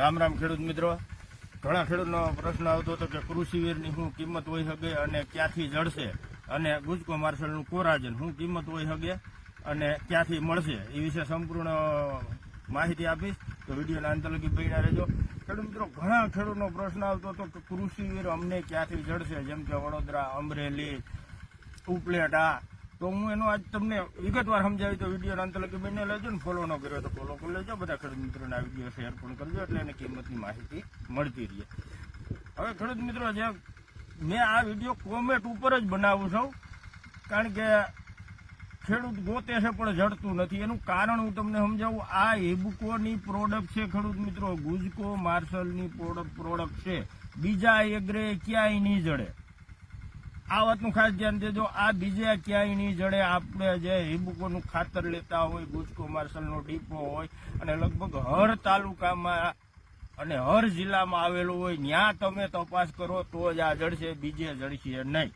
રામ રામ ખેડૂત મિત્રો. ઘણા ખેડૂતનો પ્રશ્ન આવતો હતો કે કૃષિવીરની શું કિંમત હોઈ શકે અને ક્યાંથી જળશે અને ગુજકો માર્શલનું કોરાજન શું કિંમત હોઈ શકે અને ક્યાંથી મળશે? એ વિશે સંપૂર્ણ માહિતી આપીશ. તો વિડીયોના અંત લગી બન્યા રહેજો. ખેડૂત મિત્રો, ઘણા ખેડૂતનો પ્રશ્ન આવતો હતો કે કૃષિવીર અમને ક્યાંથી જળશે જેમ કે વડોદરા, અમરેલી, ઉપલેટા તો હું એનો આજ તમને વિગતવાર સમજાવી તો વીડિયો અંત લગી બંને લેજો ને ફોલો ન કર્યો તો ફોલો કરી લેજો. બધા ખેડૂત મિત્રોને આ વીડિયો શેર પણ કરજો એટલે એને કિંમતની માહિતી મળતી રહે. હવે ખેડૂત મિત્રો, જે મેં આ વીડિયો કોમેન્ટ ઉપર જ બનાવું છું. કારણ કે ખેડૂત ગોતે છે પણ જડતું નથી. એનું કારણ હું તમને સમજાવું. આ હેબુકોની પ્રોડક્ટ છે ખેડૂત મિત્રો. ગુજકો માર્શલની પ્રોડક્ટ પ્રોડક્ટ છે. બીજા એગ્રે ક્યાંય નહીં જડે. આ વાતનું ખાસ ધ્યાન દેજો. આ બીજા ક્યાંય નહીં જડે આપણે જે હિબુકોનું ખાતર લેતા હોય, ગુજકો માર્શલનો ડીપો હોય, અને લગભગ હર તાલુકામાં અને હર જિલ્લામાં આવેલું હોય ત્યાં તમે તપાસ કરો તો જ આ જડશે બીજે જડશે નહીં.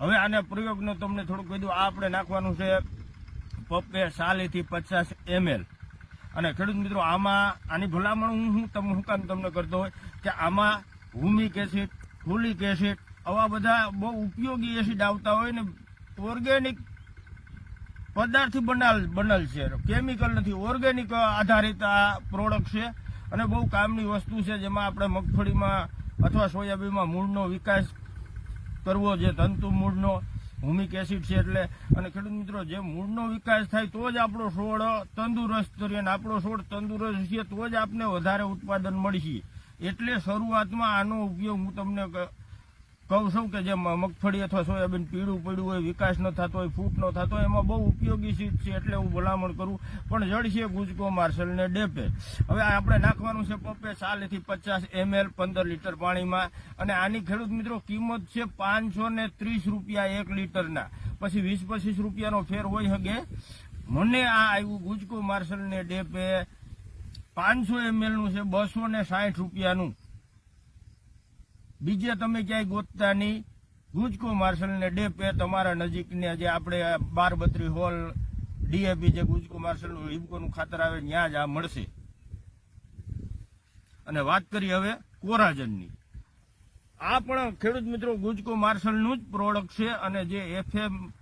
હવે આના પ્રયોગનો તમને થોડુંક કીધું આ આપણે નાખવાનું છે પપ્પે સાલીથી પચાસ એમએલ. અને ખેડૂત મિત્રો, આમાં આની ભલામણ હું હું તમને હું કામ તમને કરતો હોય કે આમાં હુમિક એસિડ, ફુલિક એસિડ આવા બધા બહુ ઉપયોગી એસિડ આવતા હોય ને ઓર્ગેનિક પદાર્થ બનાલ, બનેલ છે. કેમિકલ નથી ઓર્ગેનિક આધારિત આ પ્રોડક્ટ છે અને બહુ કામની વસ્તુ છે જેમાં આપણે મગફળીમાં અથવા સોયાબીનમાં મૂળનો વિકાસ કરવો જે તંતુ મૂળનો, હુમિક એસિડ છે એટલે, અને ખેડૂત મિત્રો, જે મૂળનો વિકાસ થાય તો જ આપણો છોડ તંદુરસ્ત રહે અને આપણો છોડ તંદુરસ્ત છે તો જ આપને વધારે ઉત્પાદન મળશે. એટલે શરૂઆતમાં આનો ઉપયોગ હું તમને કહું છું કે જે મગફળી અથવા સોયાબીન પીળું પડ્યું હોય, વિકાસ ન થતો હોય, ફૂટ ન થતો હોય, એમાં બહુ ઉપયોગી સીટ છે એટલે હું ભલામણ કરું. પણ જડશે ગુજકો માર્શલને ડેપે. હવે આપણે નાખવાનું છે પપ્પે ચાલીથી પચાસ એમએલ પંદર લીટર પાણીમાં. અને આની ખેડૂત મિત્રો કિંમત છે પાંચસો ને ત્રીસ રૂપિયા એક લીટરના. પછી વીસ પચીસ રૂપિયાનો ફેર હોય શકે મને આ આવ્યું ગુજકો માર્શલને ડેપે. પાંચસો એમએલનું છે બસો ને સાઠ રૂપિયાનું. બીજે તમે ક્યાંય ગોતતા નહીં ગુજકો માર્શલ ડેપે, તમારા નજીકને જે આપણે બાર બત્રી હોલ, ડીએપી જે ગુજકો માર્શલનું હિબકોનું ખાતર આવે ત્યાં જ આ મળશે. અને વાત કરી હવે કોરાજનની. આ પણ ખેડૂત મિત્રો ગુજકો માર્શલનું જ પ્રોડક્ટ છે અને જે એફએમ,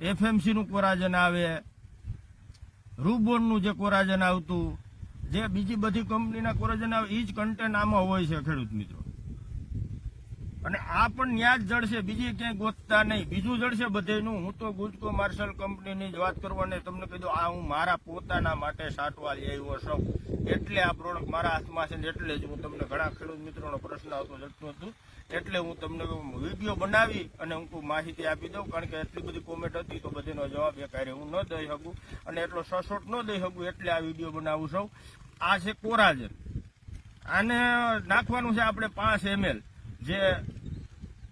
એફએમસીનું કોરાજન આવે, રૂબોનનું જે કોરાજન આવતું, જે બીજી બધી કંપનીના કોરાજન આવે એ જ કન્ટેન્ટ આમાં હોય છે ખેડૂત મિત્રો. અને આ પણ ન્યા જ જડશે, બીજી ક્યાંય ગોતતા નહીં. બીજું જડશે બધેનું. હું તો ગુજકો માર્શલ કંપનીની જ વાત કરવાને તમને કીધું આ હું મારા પોતાના માટે સાટવા લઈ આવ્યો છું. એટલે આ પ્રોડક્ટ મારા હાથમાં છે ને એટલે જ હું તમને ઘણા ખેડૂત મિત્રોનો પ્રશ્ન આવતો જતું હતું. એટલે હું તમને વીડિયો બનાવી અને હું માહિતી આપી દઉં, કારણ કે એટલી બધી કોમેન્ટ હતી તો બધીનો જવાબ એ કાર્ય હું ન દઈ શકું અને એટલો સસોટ ન દઈ શકું એટલે આ વીડિયો બનાવું છું. આ છે કોરાજન. આને નાખવાનું છે આપણે પાંચ એમએલ જે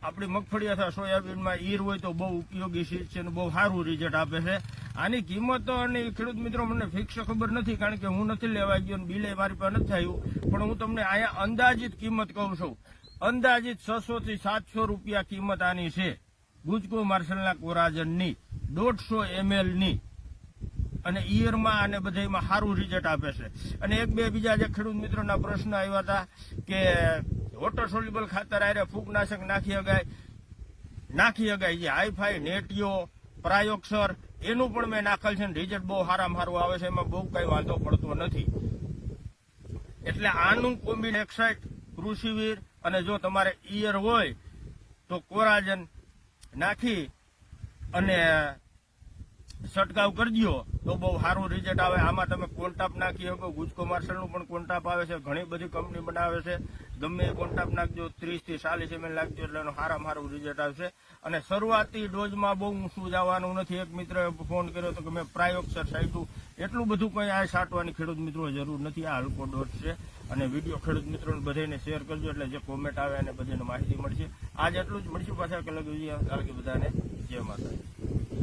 આપણી મગફળી અથવા સોયાબીનમાં ઈર હોય તો બહુ ઉપયોગી ચીજ છે અને બહુ સારું રિઝલ્ટ આપે છે. આની કિંમતો અને ખેડૂત મિત્રો મને ફિક્સ ખબર નથી કારણ કે હું નથી લેવા ગયો બિલે મારી પાસે નથી થયું પણ હું તમને અહીંયા અંદાજિત કિંમત કહું છું. અંદાજિત છસો થી સાતસો રૂપિયા કિંમત આની છે. ગુજકો માર્શલના કોરાજનની, દોઢસો એમએલની. અને ઈયરમાં અને બધામાં સારું રિઝલ્ટ આપે છે. અને એક બે બીજા જે ખેડૂત મિત્રોના પ્રશ્ન આવ્યા હતા કે વોટર સોલ્યુબલ ખાતર આરે ફૂગનાશક નાખી શકાય નાખી શકાય જે હાઈફાઈ નેટીઓ પ્રાયોક્ષર એનું પણ મેં નાખેલ છે રિઝલ્ટ બહુ સારામાં સારું આવે છે. એમાં બહુ કઈ વાંધો પડતો નથી. એટલે આનું કોમ્બિનેશન કૃષિવીર અને જો તમારે ઈયર હોય તો કોરાજન નાખી અને છંટકાવ કરી દો તો બહુ સારું રિઝલ્ટ આવે. આમાં તમે કોન્ટાપ નાખી શકો. ગુજકો માર્શલનું પણ કોન્ટાપ આવે છે. ઘણી બધી કંપની બનાવે છે. ગમે એ કોન્ટાપ નાખજો. ત્રીસથી ચાલીસ એમએલ નાખજો એટલે એનું સારામાં સારું રિઝલ્ટ આવશે. અને શરૂઆતી ડોઝમાં બહુ ઊંચું જવાનું નથી. એક મિત્રએ ફોન કર્યો તો કે મેં પ્રાયોક્સર સાઈટું એટલું બધું કંઈ આ છાંટવાની ખેડૂત મિત્રો જરૂર નથી. આ હલકો ડોઝ છે. અને વીડિયો ખેડૂત મિત્રોને બધાને શેર કરજો એટલે જે કોમેન્ટ આવે અને બધાને માહિતી મળશે. આજ એટલું જ. મળશું પાછા કલાક વીડિયો બધાને. જય માતા